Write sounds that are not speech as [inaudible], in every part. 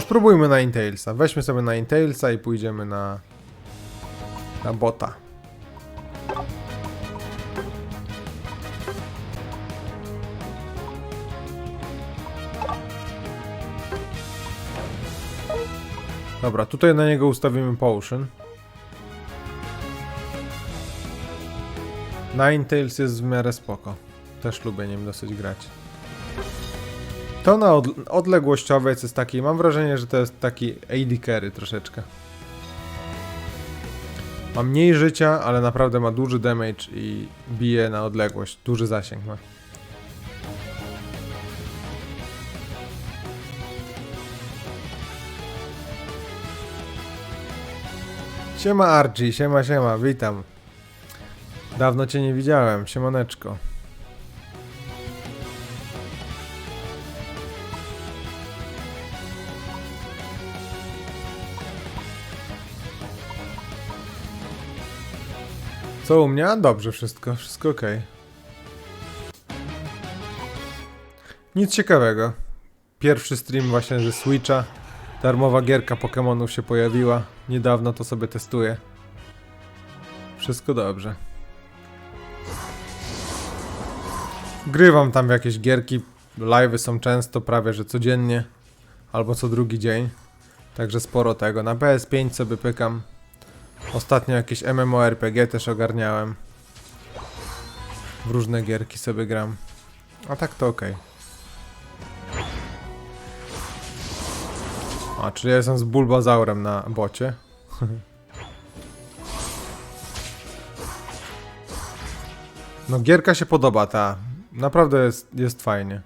Spróbujmy na Intailsa. Weźmy sobie na Intailsa i pójdziemy na... na bota. Dobra, tutaj na niego ustawimy potion. Ninetales jest w miarę spoko. Też lubię nim dosyć grać. To na od, odległościowiec jest taki, mam wrażenie, że to jest taki AD carry troszeczkę. Ma mniej życia, ale naprawdę ma duży damage i bije na odległość, duży zasięg ma. Siema Archie, siema siema, witam. Dawno cię nie widziałem, siemaneczko. Co u mnie? Dobrze wszystko, wszystko ok. Nic ciekawego. Pierwszy stream właśnie ze Switcha. Darmowa gierka Pokémonów się pojawiła. Niedawno to sobie testuję. Wszystko dobrze. Grywam tam w jakieś gierki. Live'y są często, prawie że codziennie. Albo co drugi dzień. Także sporo tego. Na PS5 sobie pykam. Ostatnio jakieś MMORPG też ogarniałem. W różne gierki sobie gram. A tak to okej. A, czyli ja jestem z Bulbazaurem na bocie. No gierka się podoba, ta. Naprawdę jest, jest fajnie.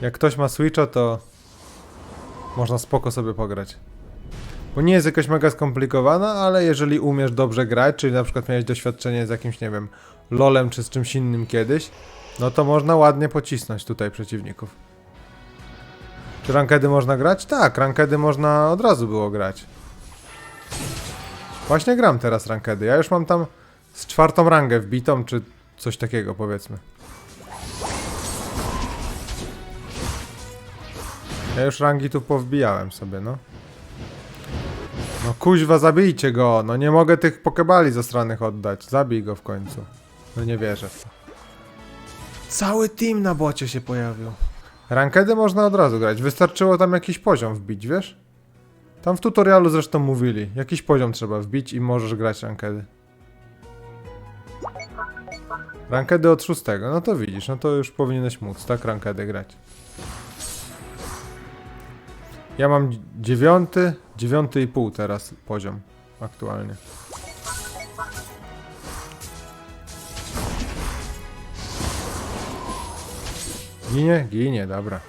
Jak ktoś ma Switcha, to można spoko sobie pograć. Bo nie jest jakoś mega skomplikowana, ale jeżeli umiesz dobrze grać, czyli na przykład miałeś doświadczenie z jakimś, nie wiem, lolem czy z czymś innym kiedyś, no to można ładnie pocisnąć tutaj przeciwników. Czy rankedy można grać? Tak, rankedy można od razu było grać. Właśnie gram teraz rankedy. Ja już mam tam z czwartą rangę wbitą, czy coś takiego powiedzmy. Ja już rangi tu powbijałem sobie, no. No kuźwa, zabijcie go! No nie mogę tych pokebali zastranych oddać. Zabij go w końcu. No nie wierzę w to. Cały team na bocie się pojawił. Rankedy można od razu grać. Wystarczyło tam jakiś poziom wbić, wiesz? Tam w tutorialu zresztą mówili. Jakiś poziom trzeba wbić i możesz grać rankedy. Rankedy od szóstego. No to widzisz, no to już powinieneś móc, tak? Rankedy grać. Ja mam dzi- dziewiąty, dziewiąty i pół teraz poziom aktualnie. Ginie? Ginie, dobra.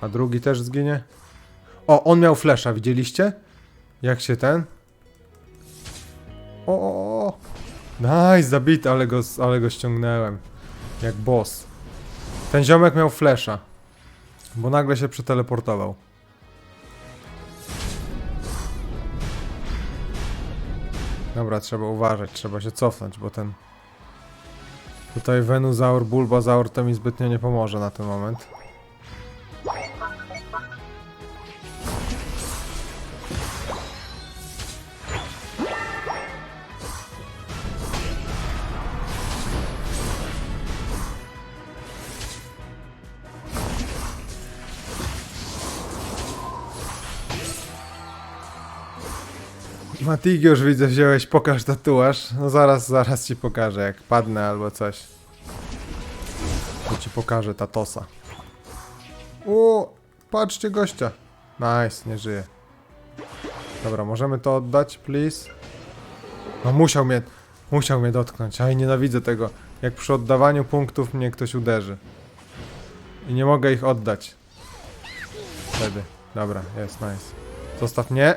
A drugi też zginie? O, on miał flesza, widzieliście? Jak się ten? O, o, o. Nice, zabity, ale go, ale go ściągnąłem. Jak boss. Ten ziomek miał flesza. Bo nagle się przeteleportował. Dobra, trzeba uważać, trzeba się cofnąć, bo ten... Tutaj Venusaur, Bulbasaur to mi zbytnio nie pomoże na ten moment. Matigi już widzę, wziąłeś, pokaż tatuaż. No zaraz, zaraz ci pokażę, jak padnę albo coś. To ci pokażę tatosa. O, patrzcie gościa. Nice, nie żyje. Dobra, możemy to oddać, please? No musiał mnie, musiał mnie dotknąć, a i nienawidzę tego. Jak przy oddawaniu punktów mnie ktoś uderzy. I nie mogę ich oddać. Wtedy. Dobra, jest, nice. Zostaw mnie.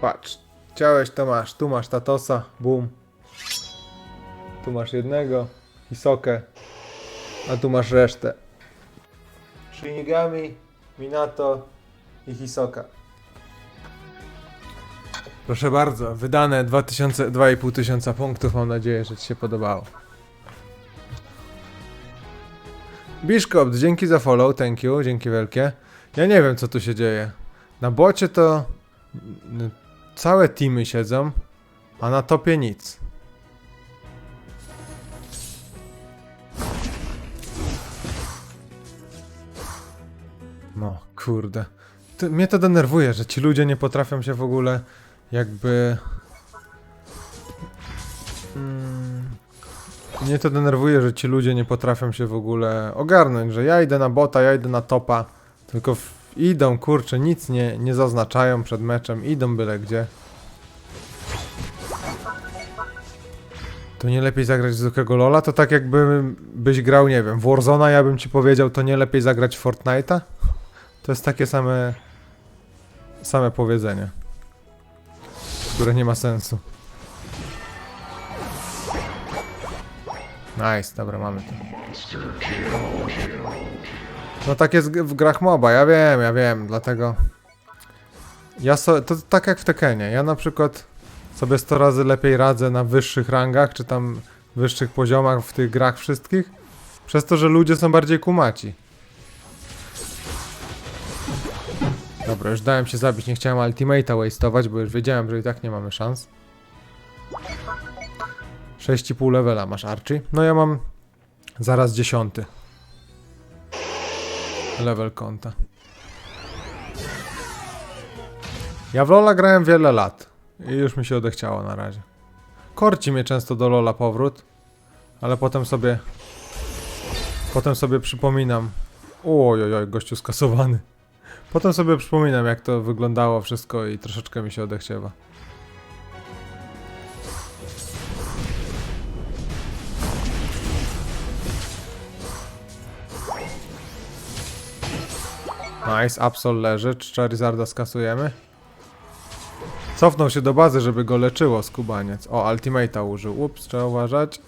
Patrz, chciałeś to masz, tu masz Tatosa, boom. Tu masz jednego, Hisokę, a tu masz resztę. Shinigami, Minato i Hisoka. Proszę bardzo, wydane 2000, 2,5 tysiąca punktów, mam nadzieję, że Ci się podobało. Biszkopt, dzięki za follow, thank you, dzięki wielkie. Ja nie wiem co tu się dzieje. Na bocie to całe teamy siedzą, a na topie nic. No, kurde. To, mnie to denerwuje, że ci ludzie nie potrafią się w ogóle jakby... Mm, mnie to denerwuje, że ci ludzie nie potrafią się w ogóle ogarnąć, że ja idę na bota, ja idę na topa, tylko idą, kurczę, nic nie, nie zaznaczają przed meczem, idą byle gdzie. To nie lepiej zagrać zwykłego Lola? To tak jakby byś grał, nie wiem, w Warzona, ja bym ci powiedział, to nie lepiej zagrać Fortnite'a? To jest takie same, same powiedzenie, które nie ma sensu. Nice, dobra, mamy to. No tak jest w grach MOBA, ja wiem, ja wiem, dlatego... Ja so, to tak jak w Tekenie, ja na przykład sobie 100 razy lepiej radzę na wyższych rangach, czy tam wyższych poziomach w tych grach wszystkich, przez to, że ludzie są bardziej kumaci. Dobra, już dałem się zabić, nie chciałem ultimate'a waste'ować, bo już wiedziałem, że i tak nie mamy szans. 6,5 levela masz Archie. No ja mam zaraz 10. Level konta. Ja w Lola grałem wiele lat i już mi się odechciało na razie. Korci mnie często do Lola powrót, ale potem sobie potem sobie przypominam. Oj, oj, oj, gościu skasowany. Potem sobie przypominam jak to wyglądało wszystko i troszeczkę mi się odechciewa. Nice, Absol leży, Charizarda skasujemy? Cofnął się do bazy, żeby go leczyło skubaniec. O, Ultimate'a użył. Ups, trzeba uważać.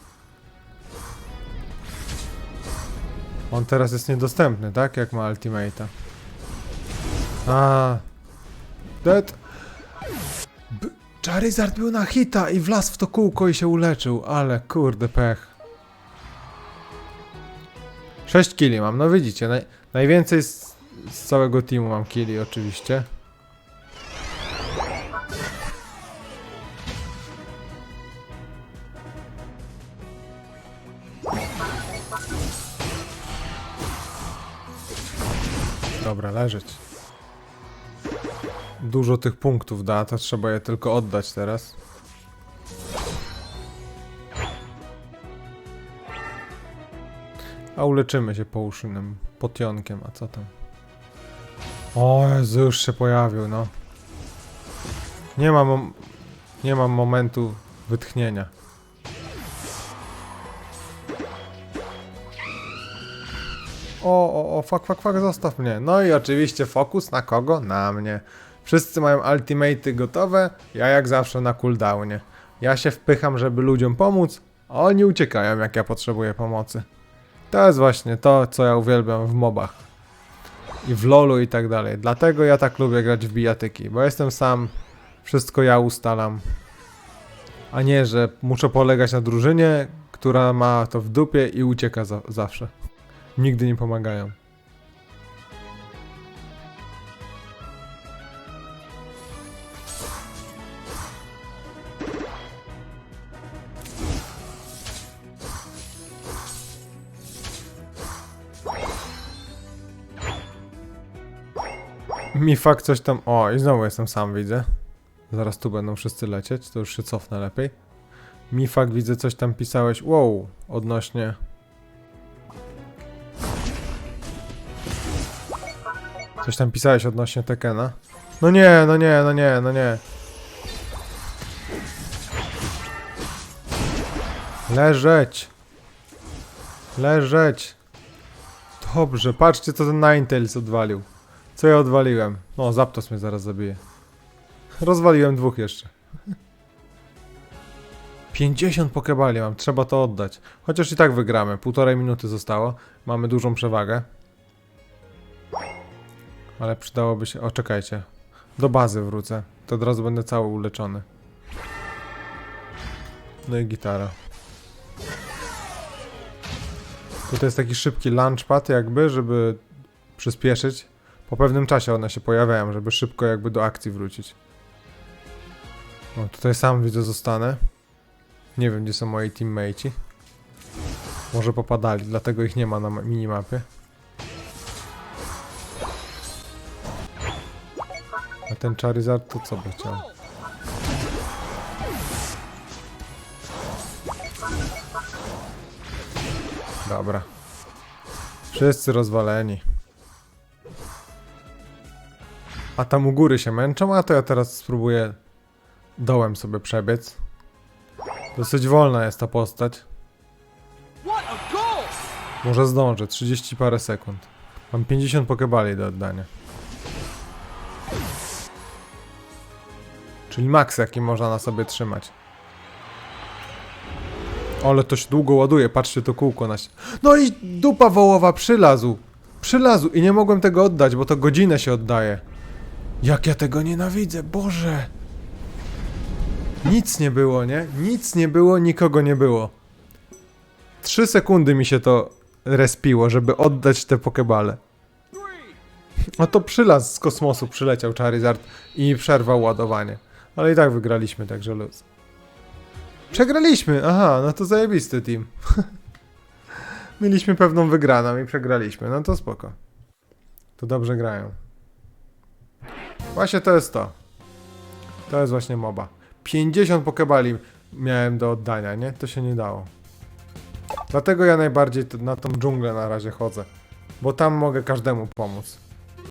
On teraz jest niedostępny, tak? Jak ma Ultimate'a. A. Dead. B Charizard był na hita i wlazł w to kółko i się uleczył, ale kurde pech. 6 killi mam, no widzicie, naj najwięcej z, z całego teamu mam killi oczywiście. Dobra, leżeć. Dużo tych punktów da, to trzeba je tylko oddać teraz. A uleczymy się pouszynym potionkiem, a co tam? O Jezu, już się pojawił, no. Nie mam, nie mam momentu wytchnienia. O, o, o, fuck, fuck, fuck, zostaw mnie. No i oczywiście fokus na kogo? Na mnie. Wszyscy mają ultimaty gotowe, ja jak zawsze na cooldownie. Ja się wpycham, żeby ludziom pomóc, a oni uciekają, jak ja potrzebuję pomocy. To jest właśnie to, co ja uwielbiam w mobach. I w lolu i tak dalej. Dlatego ja tak lubię grać w bijatyki, bo jestem sam, wszystko ja ustalam. A nie, że muszę polegać na drużynie, która ma to w dupie i ucieka za zawsze. Nigdy nie pomagają. Mi fakt coś tam. O, i znowu jestem sam, widzę. Zaraz tu będą wszyscy lecieć, to już się cofnę lepiej. Mi fakt widzę, coś tam pisałeś. Wow, odnośnie. Coś tam pisałeś odnośnie Tekena. No nie, no nie, no nie, no nie. Leżeć. Leżeć. Dobrze, patrzcie co ten Ninetales odwalił. Co ja odwaliłem? O, Zapdos mnie zaraz zabije. Rozwaliłem dwóch jeszcze. 50 pokebali mam, trzeba to oddać. Chociaż i tak wygramy, półtorej minuty zostało. Mamy dużą przewagę. Ale przydałoby się... O, czekajcie. Do bazy wrócę. To od razu będę cały uleczony. No i gitara. Tutaj jest taki szybki launchpad jakby, żeby przyspieszyć. Po pewnym czasie one się pojawiają, żeby szybko jakby do akcji wrócić. O, tutaj sam widzę zostanę. Nie wiem, gdzie są moi teammateci. Może popadali, dlatego ich nie ma na ma- minimapie. A ten Charizard to co by chciał? Dobra. Wszyscy rozwaleni. A tam u góry się męczą, a to ja teraz spróbuję dołem sobie przebiec. Dosyć wolna jest ta postać. Może zdążę, 30 parę sekund. Mam 50 pokebali do oddania. Czyli maks jaki można na sobie trzymać. Ale to się długo ładuje, patrzcie to kółko na się. No i dupa wołowa przylazł. Przylazł i nie mogłem tego oddać, bo to godzinę się oddaje. Jak ja tego nienawidzę, Boże. Nic nie było, nie? Nic nie było, nikogo nie było. Trzy sekundy mi się to respiło, żeby oddać te pokebale. A to przylaz z kosmosu przyleciał Charizard i przerwał ładowanie. Ale i tak wygraliśmy, także luz. Przegraliśmy! Aha, no to zajebisty team. [laughs] Mieliśmy pewną wygraną i przegraliśmy, no to spoko. To dobrze grają. Właśnie to jest to. To jest właśnie moba. 50 pokebali miałem do oddania, nie? To się nie dało. Dlatego ja najbardziej na tą dżunglę na razie chodzę. Bo tam mogę każdemu pomóc.